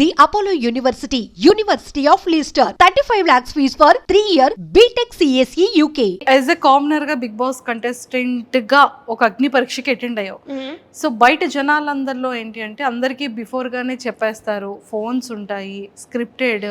The Apollo University, University of Leicester. 35 lakhs fees for 3 year BTech CSE UK. As a కామనర్గా Big Boss కంటెస్టెంట్గా ఒక అగ్ని పరీక్షకి attend అయ్యావు. So బయట జనాలందరిలో ఏంటి అంటే అందరికీ బిఫోర్ గానే చెప్పేస్తారు. ఫోన్స్ ఉంటాయి స్క్రిప్టెడ్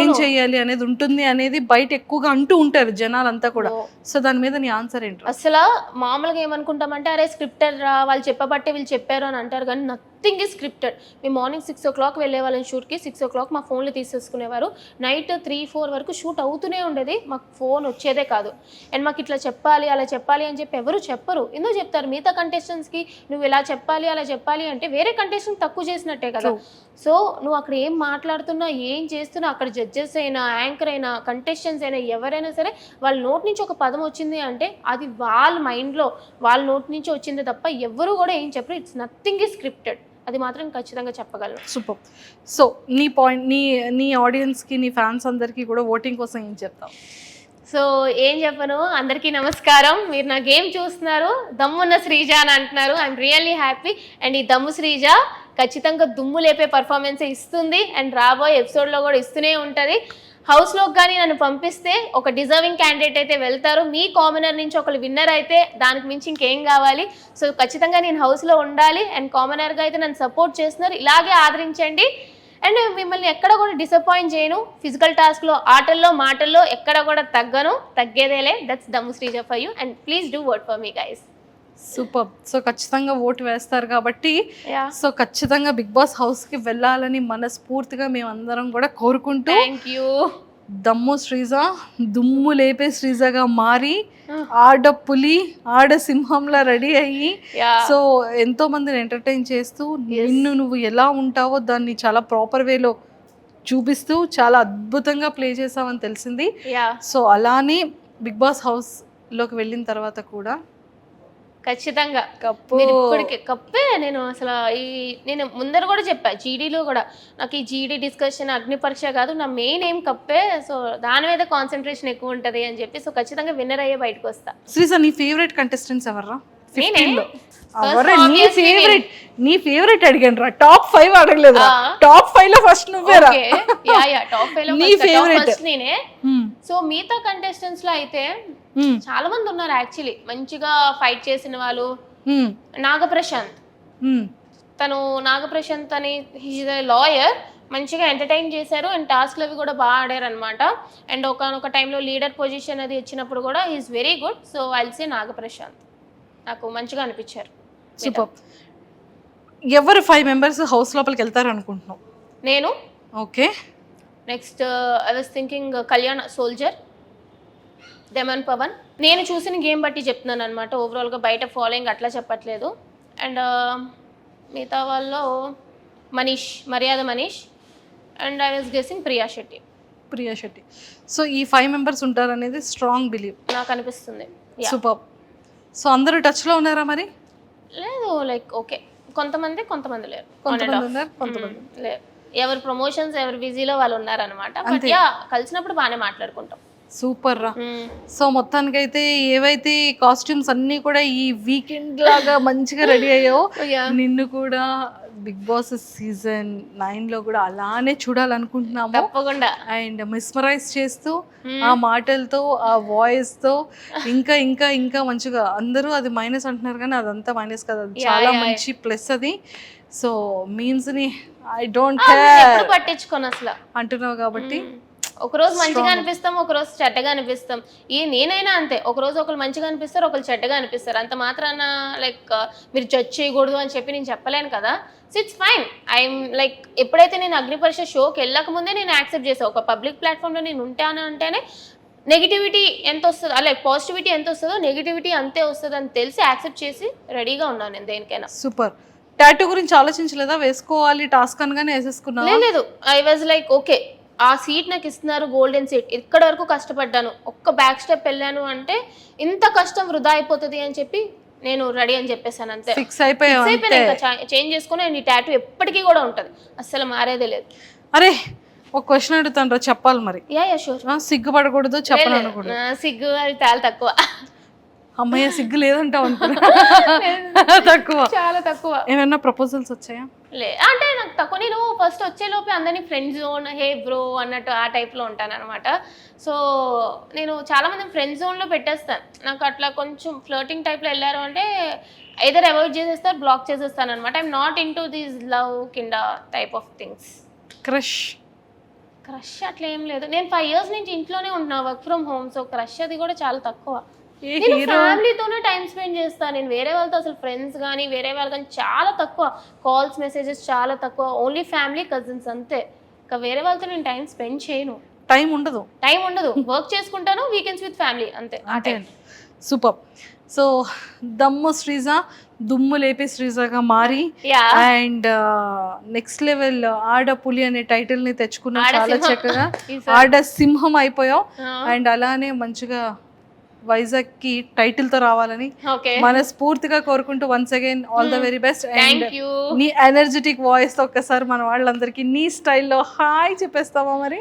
ఏం చెయ్యాలి అనేది ఉంటుంది అనేది బయట ఎక్కువగా అంటూ ఉంటారు జనాలంతా కూడా. సో దాని మీద నీ ఆన్సర్ ఏంటి? అసలు మామూలుగా ఏమనుకుంటామంటే అరే స్క్రిప్టర్ రా వాళ్ళు చెప్పబట్టే వీళ్ళు చెప్పారు అని అంటారు కానీ నథింగ్ ఈ స్క్రిప్టెడ్ మేము మార్నింగ్ సిక్స్ ఓ క్లాక్ వెళ్ళే వాళ్ళని షూట్కి సిక్స్ ఓ క్లాక్ మా ఫోన్లు తీసేసుకునేవారు. నైట్ త్రీ ఫోర్ వరకు షూట్ అవుతూనే ఉండేది. మాకు ఫోన్ వచ్చేదే కాదు. అండ్ మాకు ఇట్లా చెప్పాలి అలా చెప్పాలి అని చెప్పి ఎవరు చెప్పరు. ఎందుకు చెప్తారు? మిగతా కంటెస్టెంట్స్కి నువ్వు ఇలా చెప్పాలి అలా చెప్పాలి అంటే వేరే కంటెస్టెంట్ తక్కువ చేసినట్టే కదా. సో నువ్వు అక్కడ ఏం మాట్లాడుతున్నా ఏం చేస్తున్నా అక్కడ జడ్జెస్ అయినా యాంకర్ అయినా కంటెస్టెంట్స్ అయినా ఎవరైనా సరే వాళ్ళ నోట్ నుంచి ఒక పదం వచ్చింది అంటే అది వాళ్ళ మైండ్లో వాళ్ళ నోట్ నుంచి వచ్చింది తప్ప ఎవరు కూడా ఏం చెప్పరు. ఇట్స్ నథింగ్ ఈ స్క్రిప్టెడ్ అది మాత్రం ఖచ్చితంగా చెప్పగలను. సూపర్. సో నీ పాయింట్ నీ నీ ఆడియన్స్కి నీ ఫ్యాన్స్ అందరికీ కూడా ఓటింగ్ కోసం ఏం చెప్తావు? సో ఏం చెప్పను? అందరికీ నమస్కారం. మీరు నా గేమ్ చూస్తున్నారు. దమ్మున్న శ్రీజ అని అంటున్నారు. ఐఎమ్ రియల్లీ హ్యాపీ అండ్ ఈ దమ్ము శ్రీజ ఖచ్చితంగా దుమ్ము లేపే పర్ఫార్మెన్స్ ఇస్తుంది. అండ్ రాబోయే ఎపిసోడ్లో కూడా ఇస్తూనే ఉంటుంది. హౌస్లోకి కానీ నన్ను పంపిస్తే ఒక డిజర్వింగ్ క్యాండిడేట్ అయితే వెళ్తారు. మీ కామనర్ నుంచి ఒకరు విన్నర్ అయితే దానికి మించి ఇంకేం కావాలి? సో ఖచ్చితంగా నేను హౌస్లో ఉండాలి. అండ్ కామనర్గా అయితే నన్ను సపోర్ట్ చేస్తున్నారు. ఇలాగే ఆదరించండి. అండ్ మిమ్మల్ని ఎక్కడ కూడా డిసప్పాయింట్ చేయను. ఫిజికల్ టాస్క్లో ఆటల్లో మాటల్లో ఎక్కడ కూడా తగ్గను. తగ్గేదేలే. దట్స్ దమ్ము Sreeja for you and please do word for me guys super so ఖచ్చితంగా ఓటు వేస్తారు కాబట్టి సో ఖచ్చితంగా బిగ్ బాస్ హౌస్కి వెళ్ళాలని మనస్ఫూర్తిగా మేమందరం కూడా కోరుకుంటూ థ్యాంక్ యూ దమ్ము శ్రీజ దుమ్ము లేపే శ్రీజగా మారి ఆడ పులి ఆడ సింహంలా రెడీ అయ్యి సో ఎంతో మందిని ఎంటర్టైన్ చేస్తూ నిన్ను నువ్వు ఎలా ఉంటావో దాన్ని చాలా ప్రాపర్ వేలో చూపిస్తూ చాలా అద్భుతంగా ప్లే చేసావని తెలిసింది. సో అలానే బిగ్ బాస్ హౌస్లోకి వెళ్ళిన తర్వాత కూడా ఖచ్చితంగా. కప్పు. ఇప్పటికే కప్పే నేను అసలు ఈ నేను ముందర కూడా చెప్పా జీడీలో కూడా. నాకు ఈ జీడీ డిస్కషన్ అగ్ని పరీక్ష కాదు నా మెయిన్ ఏం కప్పే సో దాని మీద కాన్సన్ట్రేషన్ ఎక్కువ ఉంటుంది అని చెప్పి సో ఖచ్చితంగా విన్నర్ అయ్యే బయటకు వస్తా. శ్రీజ నీ ఫేవరెట్ కంటెస్టెంట్స్ ఎవర్రా? నేనే. 15 లో. First ఎవరే నీ ఫేవరెట్ నీ ఫేవరెట్ అడిగాను రా టాప్ ఫైవ్ అడగలేదు. టాప్ ఫైవ్లో ఫస్ట్ నువ్వేరా? ఓకే యా యా టాప్ ఫైవ్లో నీ. ఫస్ట్ నేనే. సో మిగతా కంటెస్టెంట్స్లో అయితే హ్మ్, చాలా మంది ఉన్నారు యాక్చువల్లీ మంచిగా ఫైట్ చేసిన వాళ్ళు. హ్మ్, నాగప్రశాంత్. హ్మ్. తను నాగప్రశాంత్ అని హీజ్ లాయర్ మంచిగా ఎంటర్టైన్ చేశారు అండ్ టాస్క్లు అవి కూడా బాగా ఆడారు అనమాట అండ్ ఒకనొక టైంలో లీడర్ పొజిషన్ అది వచ్చినప్పుడు కూడా is very good so I'll say Nagaprashanth. నాకు మంచిగా అనిపించారు. సూపర్. ఎవరు ఫైవ్ మెంబర్స్ హౌస్ లోపలికి వెళ్తారు అనుకుంటున్నావు నేను. Okay. Next I was thinking Kalyan soldier demon Pavan నేను చూసిన గేమ్ బట్టి చెప్తున్నాను అనమాట ఓవరాల్గా బయట ఫాలోయింగ్ అట్లా చెప్పట్లేదు. అండ్ మిగతా వాళ్ళు Manish Maryada Manish. And I was guessing Priya Shetty Priya Shetty. So ఈ ఫైవ్ మెంబర్స్ ఉంటారు అనేది స్ట్రాంగ్ బిలీవ్ నాకు అనిపిస్తుంది. సూపర్ సో అందరూ టచ్లో ఉన్నారా మరి? లేదు లైక్ ఓకే కొంతమంది కొంతమంది లేరు. కొంతమంది ఉన్నారు కొంతమంది లేరు. ఎవరు ప్రమోషన్స్ ఎవరు బిజీలో వాళ్ళు ఉన్నారనమాట బట్ యా కలిసినప్పుడు బాగానే మాట్లాడుకుంటాం. సూపర్ రా. Mm. సో మొత్తానికైతే ఏవైతే కాస్ట్యూమ్స్ అన్నీ కూడా ఈ వీకెండ్ లాగా మంచిగా రెడీ అయ్యావో. నిన్ను కూడా బిగ్ బాస్ సీజన్ నైన్లో కూడా అలానే చూడాలనుకుంటున్నాము. తప్పకుండా. అండ్ మిస్మరైజ్ చేస్తూ ఆ మాటలతో ఆ వాయిస్తో ఇంకా ఇంకా ఇంకా మంచిగా అందరూ అది మైనస్ అంటున్నారు కానీ అదంతా మైనస్ కదా. అది చాలా మంచి ప్లస్ అది. సో మీమ్స్ని ఐ డోంట్ పట్టించుకోను అసలు. అంటున్నావు కాబట్టి ఒక రోజు మంచిగా అనిపిస్తాం ఒక రోజు చెడ్డగా అనిపిస్తాం. ఈ నేనైనా అంతే ఒక రోజు ఒకరు మంచిగా అనిపిస్తారు ఒకరు చెడ్డగా అనిపిస్తారు. అంత మాత్రాన లైక్ మీరు జడ్జ్ చేయకూడదు అని చెప్పి నేను చెప్పలేను కదా. So it's fine I'm like ఎప్పుడైతే నేను అగ్ని పరీక్ష షోకి వెళ్ళక ముందే నేను యాక్సెప్ట్ చేసాను ఒక పబ్లిక్ ప్లాట్ఫామ్లో నేను ఉంటాను అంటేనే నెగిటివిటీ ఎంత వస్తుందో లైక్ పాజిటివిటీ ఎంత వస్తుందో నెగిటివిటీ అంతే వస్తుంది అని తెలిసి యాక్సెప్ట్ చేసి రెడీగా ఉన్నాను నేను దేనికైనా. సూపర్ టాటూ గురించి ఆలోచించలేదా? వేసుకోవాలి టాస్క్ అనగానే వేసేసుకున్నావా? లే- లేదు. ఐ వాజ్ లైక్ ఓకే ఆ సీట్ నాకు ఇస్తున్నారు గోల్డెన్ సీట్ ఇక్కడ వరకు కష్టపడ్డాను. ఒక్క బ్యాక్ స్టెప్ వెళ్ళాను అంటే ఇంత కష్టం వృధా అయిపోతుంది అని చెప్పి నేను రెడీ అని చెప్పేసాను అంతే. ఫిక్స్ అయిపోయినా చేంజ్ చేసుకుని నీ టాటూ ఎప్పటికీ కూడా ఉంటుంది. అస్సలు మారేదే లేదు. అరే ఒక క్వశ్చన్ అడుగుతాను రా చెప్పాలి మరి. యా యా షూర్ సిగ్గుపడకూడదు చెప్పను అనకూడదు సిగ్గు అది చాలా తక్కువ. అమ్మయ్య సిగ్గు లేదంటావు అనుకున్నా. తక్కువ. చాలా తక్కువ. ఏమైనా ప్రపోజల్స్ వచ్చాయా? లే అంటే నాకు తక్కువ. నేను ఫస్ట్ వచ్చేలోపే అందరినీ ఫ్రెండ్ జోన్ హే బ్రో అన్నట్టు ఆ టైప్లో ఉంటాను అనమాట సో నేను చాలా మంది ఫ్రెండ్ జోన్లో పెట్టేస్తాను. నాకు అట్లా కొంచెం ఫ్లోటింగ్ టైప్లో వెళ్ళారు అంటే ఐదర్ అవాయిడ్ చేసేస్తారు బ్లాక్ చేసేస్తాను అనమాట I'm not into these love కింద type of things crush crush అట్లా ఏం లేదు. నేను ఫైవ్ ఇయర్స్ నుంచి ఇంట్లోనే ఉంటున్నా work from home so crush అది కూడా చాలా తక్కువ. నేను ఫ్యామిలీతోనే టైం స్పెండ్ చేస్తాను నేను వేరే వాళ్ళతో అసలు ఫ్రెండ్స్ కానీ వేరే వాళ్ళు కానీ చాలా తక్కువ. కాల్స్ మెసేజెస్ చాలా తక్కువ. ఓన్లీ ఫ్యామిలీ కజిన్స్ అంతే. ఇంకా వేరే వాళ్ళతో నేను టైం స్పెండ్ చేయను. టైం ఉండదు. టైం ఉండదు. వర్క్ చేసుకుంటాను వీకెండ్స్ విత్ ఫ్యామిలీ అంతే. అంటే. సూపర్. సో దమ్ము శ్రీజ దుమ్ము లేపే శ్రీజగా మారి అండ్ నెక్స్ట్ లెవెల్ ఆడ పులి అనే టైటిల్ని తెచ్చుకున్నావు చాలా. చక్కగా. ఆడ సింహం అయిపోయావు. అండ్ అలానే మంచిగా వైజాగ్కి టైటిల్తో రావాలని మనస్ఫూర్తిగా కోరుకుంటూ once again all the very best and నీ ఎనర్జెటిక్ వాయిస్తో ఒక్కసారి మన వాళ్ళందరికీ నీ స్టైల్లో హాయ్ చెప్పేస్తావా మరి?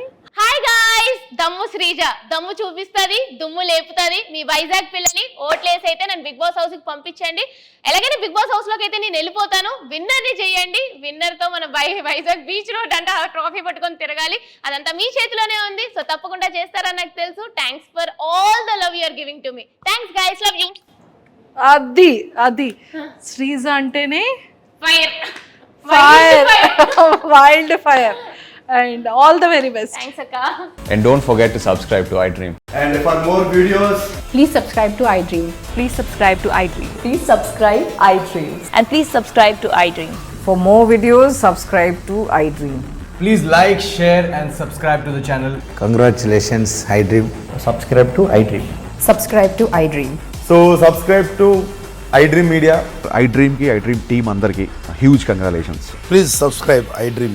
దమ్ము శ్రీజ. దమ్ము చూపిస్తుంది దుమ్ము లేపుతుంది. మీ వైజాగ్ పిల్లని ఓట్లేసి అయితే నన్ను బిగ్ బాస్ హౌస్కి పంపించండి. ఎలాగైనా బిగ్ బాస్ హౌస్లోకి అయితే నేను వెళ్ళిపోతాను. విన్నర్ని చేయండి. విన్నర్తో మన వైజాగ్ బీచ్ రోడ్ అంటే ఆ ట్రోఫీ పట్టుకొని తిరగాలి. అదంతా మీ చేతిలోనే ఉంది. సో తప్పకుండా చేస్తారని నాకు తెలుసు. Thanks for all the love you're giving to me thanks guys love you అది అది. శ్రీజ అంటేనే fire fire wild fire And all the very best thanks అక్క And don't forget to subscribe to iDream. And for more videos, Please subscribe to iDream. Please subscribe to iDream. Please subscribe iDream. And please subscribe to iDream. For more videos, subscribe to iDream. please like, share, and subscribe to the channel. Congratulations, iDream. Subscribe to iDream. Subscribe to iDream. So, subscribe to iDream Media. I డ్రీమ్కి iDream team అందరికీ huge congratulations Please subscribe iDream